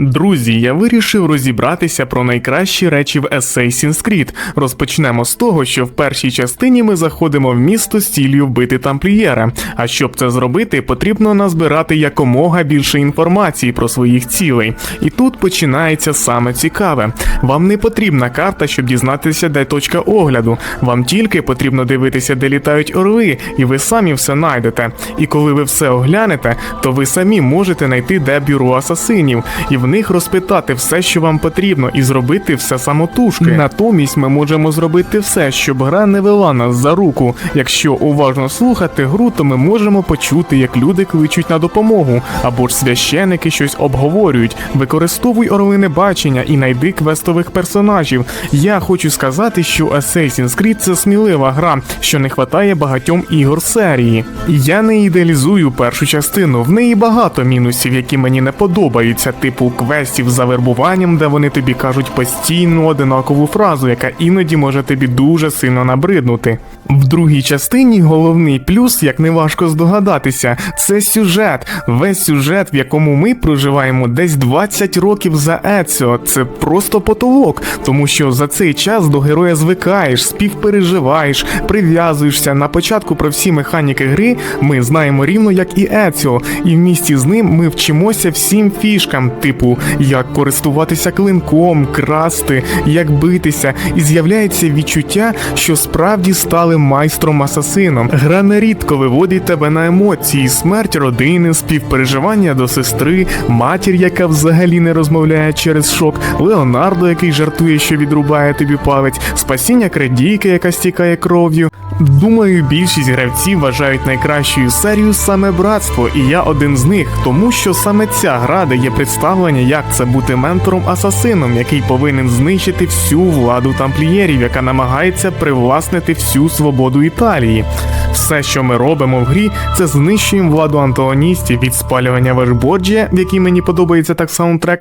Друзі, я вирішив розібратися про найкращі речі в Assassin's Creed. Розпочнемо з того, що в першій частині ми заходимо в місто з ціллю вбити тамплієра. А щоб це зробити, потрібно назбирати якомога більше інформації про своїх цілей. І тут починається саме цікаве. Вам не потрібна карта, щоб дізнатися, де точка огляду. Вам тільки потрібно дивитися, де літають орли, і ви самі все знайдете. І коли ви все оглянете, то ви самі можете знайти де бюро асасинів, і в них розпитати все, що вам потрібно, і зробити все самотужки. Натомість ми можемо зробити все, щоб гра не вела нас за руку. Якщо уважно слухати гру, то ми можемо почути, як люди кличуть на допомогу, або ж священики щось обговорюють. Використовуй орлине бачення і найди квестових персонажів. Я хочу сказати, що Assassin's Creed це смілива гра, що не хватає багатьом ігор серії. Я не ідеалізую першу частину, в неї багато мінусів, які мені не подобаються, типу квестів з завербуванням, де вони тобі кажуть постійну одинакову фразу, яка іноді може тобі дуже сильно набриднути. В другій частині головний плюс, як не важко здогадатися, це сюжет. Весь сюжет, в якому ми проживаємо десь 20 років за Еціо. Це просто потолок, тому що за цей час до героя звикаєш, співпереживаєш, прив'язуєшся. На початку про всі механіки гри ми знаємо рівно як і Еціо, і в місті з ним ми вчимося всім фішкам, типу як користуватися клинком, красти, як битися, і з'являється відчуття, що справді стали майстром асасином. Гра нерідко виводить тебе на емоції, смерть родини, співпереживання до сестри, матір, яка взагалі не розмовляє через шок, Леонардо, який жартує, що відрубає тобі палець, спасіння крадійки, яка стікає кров'ю. Думаю, більшість гравців вважають найкращою серією саме братство, і я один з них, тому що саме ця гра дає представлення, як це бути ментором асасином, який повинен знищити всю владу тамплієрів, яка намагається привласнити всю свободу Італії. Все, що ми робимо в грі, це знищуємо владу антагоністів від спалювання Вербоджія, в якій мені подобається так саундтрек.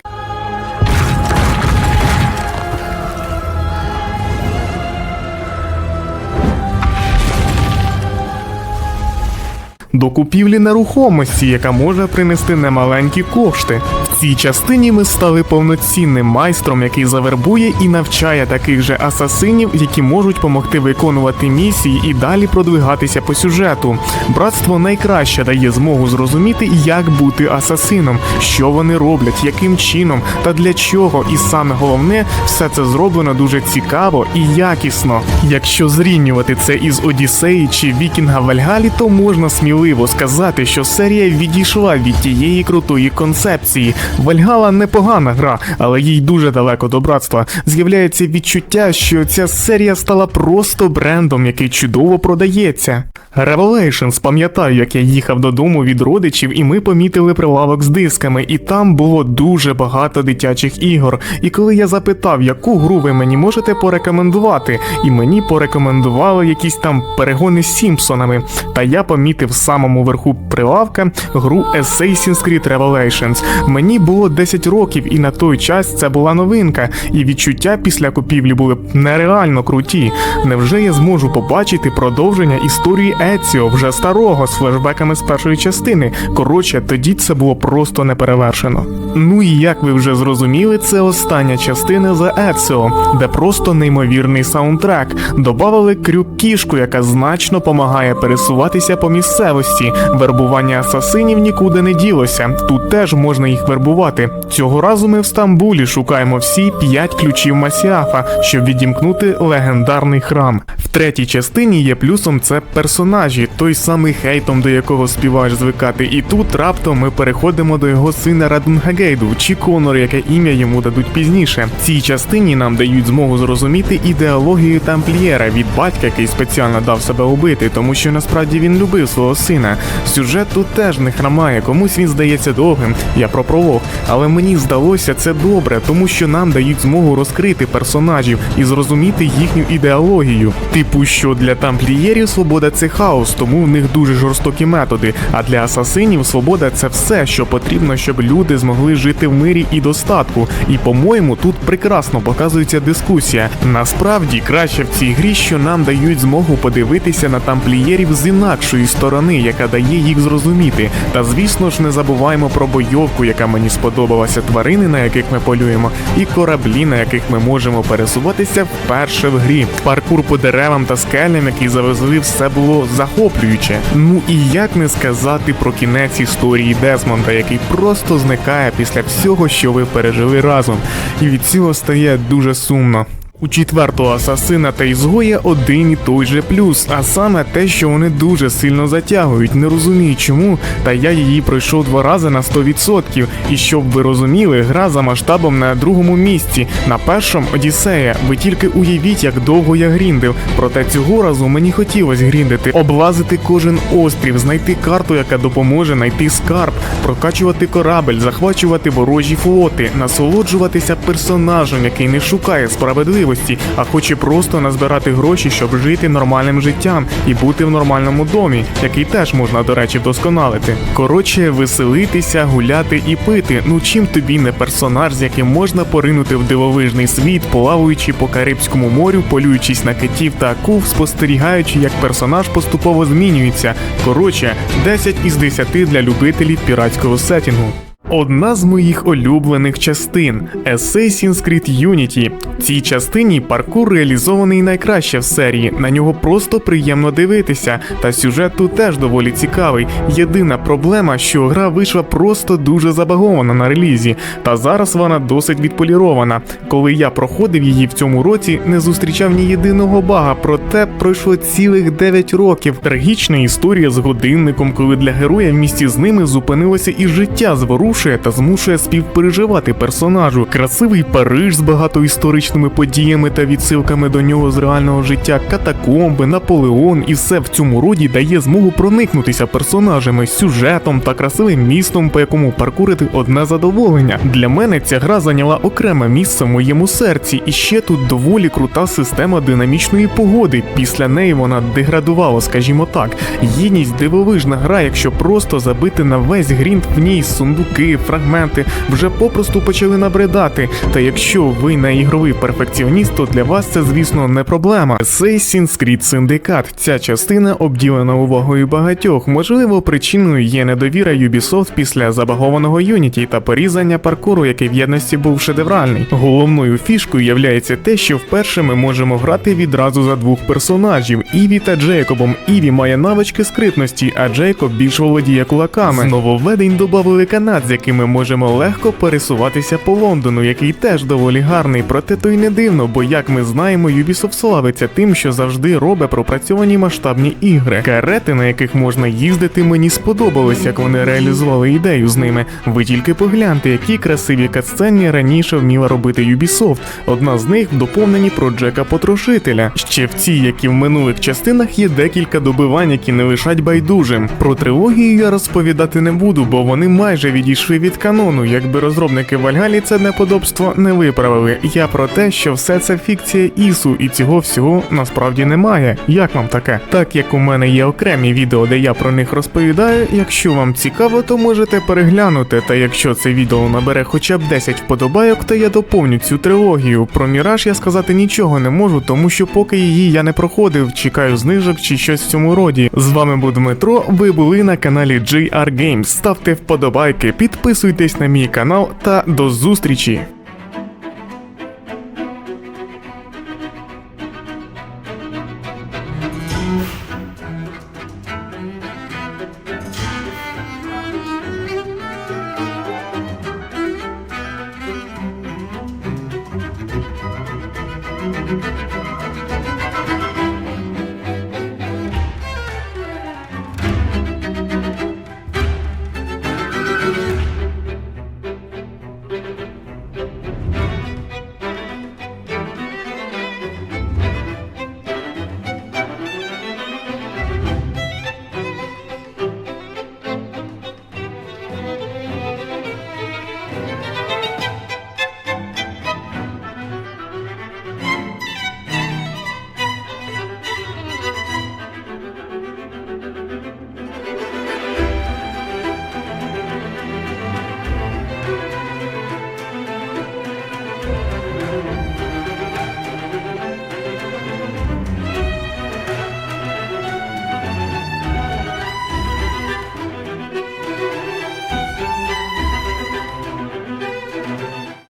До купівлі нерухомості, яка може принести немаленькі кошти. Цій частині ми стали повноцінним майстром, який завербує і навчає таких же асасинів, які можуть допомогти виконувати місії і далі продвигатися по сюжету. Братство найкраще дає змогу зрозуміти, як бути асасином, що вони роблять, яким чином та для чого. І саме головне, все це зроблено дуже цікаво і якісно. Якщо зрівнювати це із Одіссеї чи Вікінга Вальгалі, то можна сміливо сказати, що серія відійшла від тієї крутої концепції. Вальгала непогана гра, але їй дуже далеко до братства. З'являється відчуття, що ця серія стала просто брендом, який чудово продається. Revelations, пам'ятаю, як я їхав додому від родичів, і ми помітили прилавок з дисками, і там було дуже багато дитячих ігор. І коли я запитав, яку гру ви мені можете порекомендувати, і мені порекомендували якісь там перегони з Сімпсонами. Та я помітив в самому верху прилавка гру Assassin's Creed Revelations. Мені було 10 років, і на той час це була новинка, і відчуття після купівлі були нереально круті. Невже я зможу побачити продовження історії Еціо вже старого з флешбеками з першої частини? Коротше, тоді це було просто неперевершено. Ну і як ви вже зрозуміли, це остання частина за Еціо, де просто неймовірний саундтрек. Добавили крюк кішку, яка значно допомагає пересуватися по місцевості. Вербування асасинів нікуди не ділося. Тут теж можна їх вербувати. Цього разу ми в Стамбулі шукаємо всі п'ять ключів Масіафа, щоб відімкнути легендарний храм. Третій частині є плюсом це персонажі, той самий хейтом, до якого співаєш звикати. І тут раптом ми переходимо до його сина Радунгагейду, чи Конор, яке ім'я йому дадуть пізніше. В цій частині нам дають змогу зрозуміти ідеологію тамплієра від батька, який спеціально дав себе убити, тому що насправді він любив свого сина. Сюжет тут теж не хромає, комусь він здається довгим. Я про пролог, але мені здалося це добре, тому що нам дають змогу розкрити персонажів і зрозуміти їхню ідеологію. Ти Типу, що для тамплієрів свобода це хаос, тому в них дуже жорстокі методи. А для асасинів свобода це все, що потрібно, щоб люди змогли жити в мирі і достатку. І по-моєму, тут прекрасно показується дискусія. Насправді краще в цій грі, що нам дають змогу подивитися на тамплієрів з інакшої сторони, яка дає їх зрозуміти. Та звісно ж не забуваємо про бойовку, яка мені сподобалася, тварини, на яких ми полюємо, і кораблі, на яких ми можемо пересуватися вперше в грі. Паркур по деревам та скелям, який завезли, все було захоплююче. Ну і як не сказати про кінець історії Десмонда, який просто зникає після всього, що ви пережили разом. І від цього стає дуже сумно. У четвертого асасина та ізгоя один і той же плюс, а саме те, що вони дуже сильно затягують, не розумію чому, та я її пройшов два рази на 100%. І щоб ви розуміли, гра за масштабом на другому місці, на першому Одіссея. Ви тільки уявіть, як довго я гріндив. Проте цього разу мені хотілося гріндити, облазити кожен острів, знайти карту, яка допоможе знайти скарб, прокачувати корабель, захвачувати ворожі флоти, насолоджуватися персонажем, який не шукає справедливості, а хоче просто назбирати гроші, щоб жити нормальним життям і бути в нормальному домі, який теж можна, до речі, вдосконалити. Коротше, веселитися, гуляти і пити. Ну чим тобі не персонаж, з яким можна поринути в дивовижний світ, плаваючи по Карибському морю, полюючись на китів та акул, спостерігаючи, як персонаж поступово змінюється. Коротше, 10 із 10 для любителів піратського сетінгу. Одна з моїх улюблених частин Assassin's Creed Unity. В цій частині паркур реалізований найкраще в серії. На нього просто приємно дивитися, та сюжет тут теж доволі цікавий. Єдина проблема, що гра вийшла просто дуже забагована на релізі, та зараз вона досить відполірована. Коли я проходив її в цьому році, не зустрічав ні єдиного бага, проте пройшло цілих 9 років. Трагічна історія з годинником, коли для героя в місті з ними зупинилося і життя зворушує та змушує співпереживати персонажу. Красивий Париж з багатоісторичними подіями та відсилками до нього з реального життя, катакомби, Наполеон і все в цьому роді дає змогу проникнутися персонажами, сюжетом та красивим містом, по якому паркурити одне задоволення. Для мене ця гра зайняла окреме місце в моєму серці, і ще тут доволі крута система динамічної погоди. Після неї вона деградувала, скажімо так. Гідність дивовижна гра, якщо просто забити на весь грінт в ній сундуки, фрагменти вже попросту почали набридати. Та якщо ви не ігровий перфекціоніст, то для вас це, звісно, не проблема. Assassin's Creed Syndicate. Ця частина обділена увагою багатьох. Можливо, причиною є недовіра Ubisoft після забагованого Unity та порізання паркуру, який в єдності був шедевральний. Головною фішкою являється те, що вперше ми можемо грати відразу за двох персонажів Іві та Джейкобом. Іві має навички скритності, а Джейкоб більш володіє кулаками. З нововведень додали канат, з яким ми можемо легко пересуватися по Лондону, який теж доволі гарний. Проте то й не дивно, бо як ми знаємо, Ubisoft славиться тим, що завжди робить пропрацьовані масштабні ігри. Карети, на яких можна їздити, мені сподобалось, як вони реалізували ідею з ними. Ви тільки погляньте, які красиві катсцені раніше вміла робити Ubisoft. Одна з них в доповненні про Джека Потрошителя. Ще в цій, як і в минулих частинах, є декілька добивань, які не лишать байдужим. Про трилогію я розповідати не буду, бо вони майже відійшли від канону. Якби розробники Вальгалі це неподобство не виправили. Я про те, що все це фікція Ісу, і цього всього насправді немає. Як вам таке? Так як у мене є окремі відео, де я про них розповідаю. Якщо вам цікаво, то можете переглянути. Та якщо це відео набере хоча б 10 вподобайок, то я доповню цю трилогію. Про Міраж я сказати нічого не можу, тому що поки її я не проходив, чекаю знижок чи щось в цьому роді. З вами був Дмитро. Ви були на каналі JR Games. Ставте вподобайки, підписуйтесь на мій канал та до зустрічі!